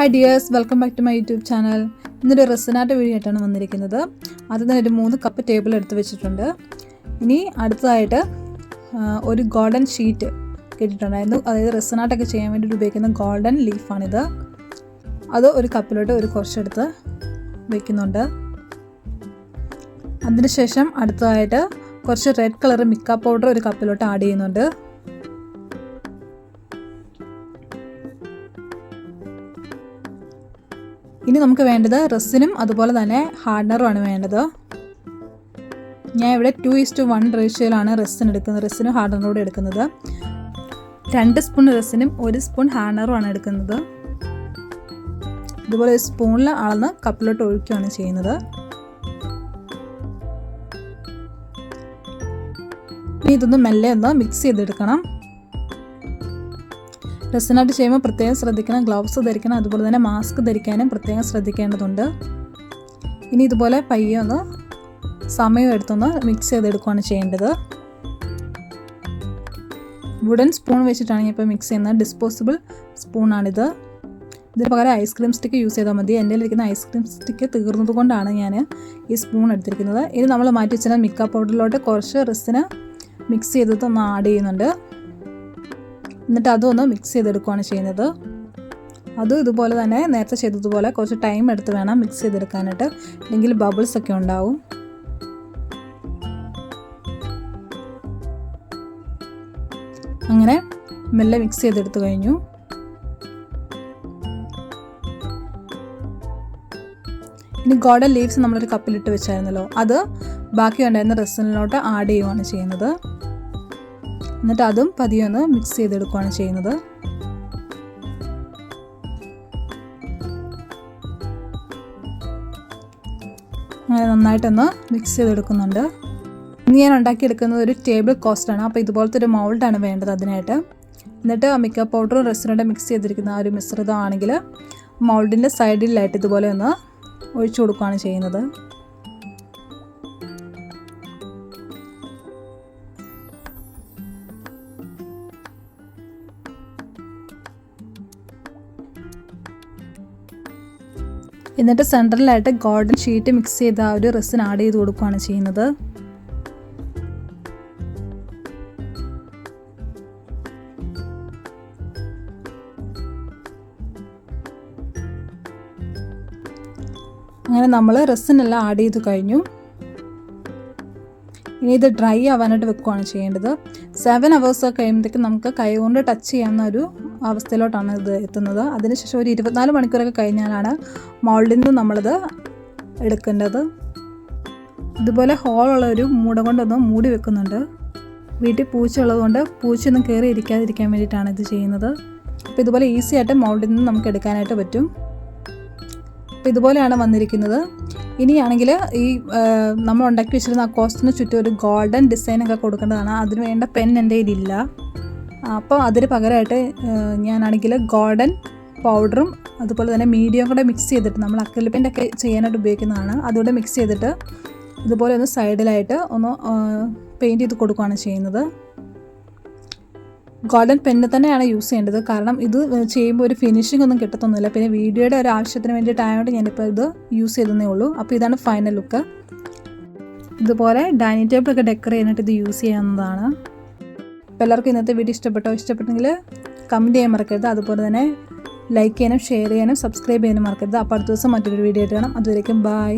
Hi dears welcome back to my YouTube channel ഇന്നൊരു റെസിനായിട്ട് video ആയിട്ടാണ് വന്നിരിക്കുന്നത്. ആദ്യം തന്നെ ഒരു മൂന്ന് കപ്പ് ടേബിൾ എടുത്ത് വെച്ചിട്ടുണ്ട്. ഇനി അടുത്തതായിട്ട് ഒരു ഗോൾഡൻ ഷീറ്റ് കിട്ടിയിട്ടുണ്ടായിരുന്നു അതായത് റെസിനാട്ടൊക്കെ ചെയ്യാൻ വേണ്ടിയിട്ട് ഉപയോഗിക്കുന്ന ഗോൾഡൻ ലീഫാണിത് അത് ഒരു കപ്പിലോട്ട് ഒരു കുറച്ചെടുത്ത് വെക്കുന്നുണ്ട്. അതിനുശേഷം അടുത്തതായിട്ട് കുറച്ച് റെഡ് കളർ മിക്ക പൗഡർ ഒരു കപ്പിലോട്ട് ആഡ് ചെയ്യുന്നുണ്ട്. ഇനി നമുക്ക് വേണ്ടത് റെസിനും അതുപോലെ തന്നെ ഹാർഡ്നറുമാണ് വേണ്ടത്. ഞാൻ ഇവിടെ ടു ടു വൺ റേഷ്യോയിലാണ് റെസിൻ എടുക്കുന്നത് റെസിനും ഹാർഡ്നറും കൂടെ എടുക്കുന്നത്. രണ്ട് സ്പൂൺ റെസിനും ഒരു സ്പൂൺ ഹാർഡ്നറുമാണ് എടുക്കുന്നത്. ഇതുപോലെ ഒരു സ്പൂണിൽ അളന്ന് കപ്പിലോട്ട് ഒഴിക്കുകയാണ് ചെയ്യുന്നത്. ഇതൊന്ന് മെല്ലെ ഒന്ന് മിക്സ് ചെയ്തെടുക്കണം. റെസിനായിട്ട് ചെയ്യുമ്പോൾ പ്രത്യേകം ശ്രദ്ധിക്കണം ഗ്ലൗസ് ധരിക്കണം അതുപോലെ തന്നെ മാസ്ക് ധരിക്കാനും പ്രത്യേകം ശ്രദ്ധിക്കേണ്ടതുണ്ട്. ഇനി ഇതുപോലെ പയ്യെ ഒന്ന് സമയം എടുത്തൊന്ന് മിക്സ് ചെയ്തെടുക്കുകയാണ് ചെയ്യേണ്ടത്. വുഡൻ സ്പൂൺ വെച്ചിട്ടാണ് ഞാൻ ഇപ്പോൾ മിക്സ് ചെയ്യുന്നത് ഡിസ്പോസിബിൾ സ്പൂണാണിത് ഇതിന് പകരം ഐസ്ക്രീം സ്റ്റിക്ക് യൂസ് ചെയ്താൽ മതി. എന്റെ ഇരിക്കുന്ന ഐസ്ക്രീം സ്റ്റിക്ക് തീർന്നതുകൊണ്ടാണ് ഞാൻ ഈ സ്പൂൺ എടുത്തിരിക്കുന്നത്. ഇനി നമ്മൾ മാറ്റി വെച്ചാൽ മിക്ക പൗഡറിലോട്ട് കുറച്ച് റിസിന് മിക്സ് ചെയ്തിട്ട് ഒന്ന് ആഡ് ചെയ്യുന്നുണ്ട്. എന്നിട്ട് അതൊന്ന് മിക്സ് ചെയ്തെടുക്കുകയാണ് ചെയ്യുന്നത്. അതും ഇതുപോലെ തന്നെ നേരത്തെ ചെയ്തതുപോലെ കുറച്ച് ടൈം എടുത്ത് വേണം മിക്സ് ചെയ്തെടുക്കാനായിട്ട്. അല്ലെങ്കിൽ ബബിൾസ് ഒക്കെ ഉണ്ടാവും. അങ്ങനെ മെല്ലെ മിക്സ് ചെയ്തെടുത്ത് കഴിഞ്ഞു. ഇനി ഗോഡൻ ലീവ്സ് നമ്മളൊരു കപ്പിലിട്ട് വെച്ചായിരുന്നല്ലോ. അത് ബാക്കി ഉണ്ടായിരുന്ന റെസിനിലോട്ട് ആഡ് ചെയ്യുകയാണ് ചെയ്യുന്നത്. എന്നിട്ട് അതും പതിയെ ഒന്ന് മിക്സ് ചെയ്തെടുക്കുകയാണ് ചെയ്യുന്നത്. അങ്ങനെ നന്നായിട്ടൊന്ന് മിക്സ് ചെയ്തെടുക്കുന്നുണ്ട്. ഇന്ന് ഞാൻ ഉണ്ടാക്കിയെടുക്കുന്നത് ഒരു ടേബിൾ കോസ്റ്റാണ് അപ്പോൾ ഇതുപോലത്തെ ഒരു മൗൾഡാണ് വേണ്ടത് അതിനായിട്ട്. എന്നിട്ട് മേക്കപ്പ് പൗഡറും റെസ്റ്റോറന്റ് മിക്സ് ചെയ്തിരിക്കുന്ന ആ ഒരു മിശ്രിതമാണെങ്കിൽ മൗൾഡിന്റെ സൈഡിലായിട്ട് ഇതുപോലെ ഒന്ന് ഒഴിച്ചു കൊടുക്കുകയാണ് ചെയ്യുന്നത്. എന്നിട്ട് സെന്ററിലായിട്ട് ഗോൾഡൻ ഷീറ്റ് മിക്സ് ചെയ്ത് ആ ഒരു റെസിൻ ആഡ് ചെയ്ത് കൊടുക്കുകയാണ് ചെയ്യുന്നത്. അങ്ങനെ നമ്മൾ റെസിനെല്ലാം ആഡ് ചെയ്ത് കഴിഞ്ഞു. ഇനി ഇത് ഡ്രൈ ആവാനായിട്ട് വെക്കുകയാണ് ചെയ്യേണ്ടത്. സെവൻ അവേഴ്സ് കഴിയുമ്പോഴത്തേക്കും നമുക്ക് കൈ കൊണ്ട് ടച്ച് ചെയ്യാവുന്ന ഒരു അവസ്ഥയിലോട്ടാണ് ഇത് എത്തുന്നത്. അതിനുശേഷം ഒരു ഇരുപത്തിനാല് മണിക്കൂറൊക്കെ കഴിഞ്ഞാലാണ് മോൾഡിൽ നിന്ന് നമ്മളിത് എടുക്കേണ്ടത്. ഇതുപോലെ ഹോളുള്ള ഒരു മൂട കൊണ്ടൊന്ന് മൂടി വെക്കുന്നുണ്ട്. വീട്ടിൽ പൂച്ച ഉള്ളതുകൊണ്ട് പൂച്ചയൊന്നും കയറി ഇരിക്കാതിരിക്കാൻ വേണ്ടിയിട്ടാണ് ഇത് ചെയ്യുന്നത്. അപ്പോൾ ഇതുപോലെ ഈസി ആയിട്ട് മോൾഡിൽ നിന്ന് നമുക്ക് എടുക്കാനായിട്ട് പറ്റും. അപ്പോൾ ഇതുപോലെയാണ് വന്നിരിക്കുന്നത്. ഇനിയാണെങ്കിൽ ഈ നമ്മൾ ഉണ്ടാക്കി വെച്ചിരുന്ന ആ കോസ്റ്റിന് ചുറ്റും ഒരു ഗോൾഡൻ ഡിസൈനൊക്കെ കൊടുക്കേണ്ടതാണ്. അതിന് വേണ്ട പെൻ എന്റെ കയ്യിലില്ല. അപ്പോൾ അതിന് പകരമായിട്ട് ഞാനാണെങ്കിൽ ഗോൾഡൻ പൗഡറും അതുപോലെ തന്നെ മീഡിയം കൂടെ മിക്സ് ചെയ്തിട്ട് നമ്മൾ അക്രിലിക് പെയിന്റ് ഒക്കെ ചെയ്യാനായിട്ട് ഉപയോഗിക്കുന്നതാണ്. അതുകൂടെ മിക്സ് ചെയ്തിട്ട് ഇതുപോലെ ഒന്ന് സൈഡിലായിട്ട് ഒന്ന് പെയിന്റ് ചെയ്ത് കൊടുക്കുകയാണ് ചെയ്യുന്നത്. ഗോൾഡൻ പെന്ന് തന്നെയാണ് യൂസ് ചെയ്യേണ്ടത്. കാരണം ഇത് ചെയ്യുമ്പോൾ ഒരു ഫിനിഷിംഗ് ഒന്നും കിട്ടത്തൊന്നുമില്ല. പിന്നെ വീഡിയോയുടെ ഒരു ആവശ്യത്തിന് വേണ്ടിയിട്ടായതുകൊണ്ട് ഞാനിപ്പോൾ ഇത് യൂസ് ചെയ്തതേ ഉള്ളൂ. അപ്പോൾ ഇതാണ് ഫൈനൽ ലുക്ക് ഇതുപോലെ ഡൈനിങ് ടേബിളൊക്കെ ഡെക്കറേറ്റ് ചെയ്യാനായിട്ട് ഇത് യൂസ് ചെയ്യാവുന്നതാണ്. അപ്പോൾ എല്ലാവർക്കും ഇന്നത്തെ വീഡിയോ ഇഷ്ടപ്പെട്ടോ? ഇഷ്ടപ്പെട്ടെങ്കിൽ കമന്റ് ചെയ്യാൻ മറക്കരുത്. അതുപോലെ തന്നെ ലൈക്ക് ചെയ്യാനും ഷെയർ ചെയ്യാനും സബ്സ്ക്രൈബ് ചെയ്യാനും മറക്കരുത്. അപ്പോൾ അടുത്ത ദിവസം മറ്റൊരു വീഡിയോ ആയിട്ട് കാണാം. അതുവരേക്കും ബായ്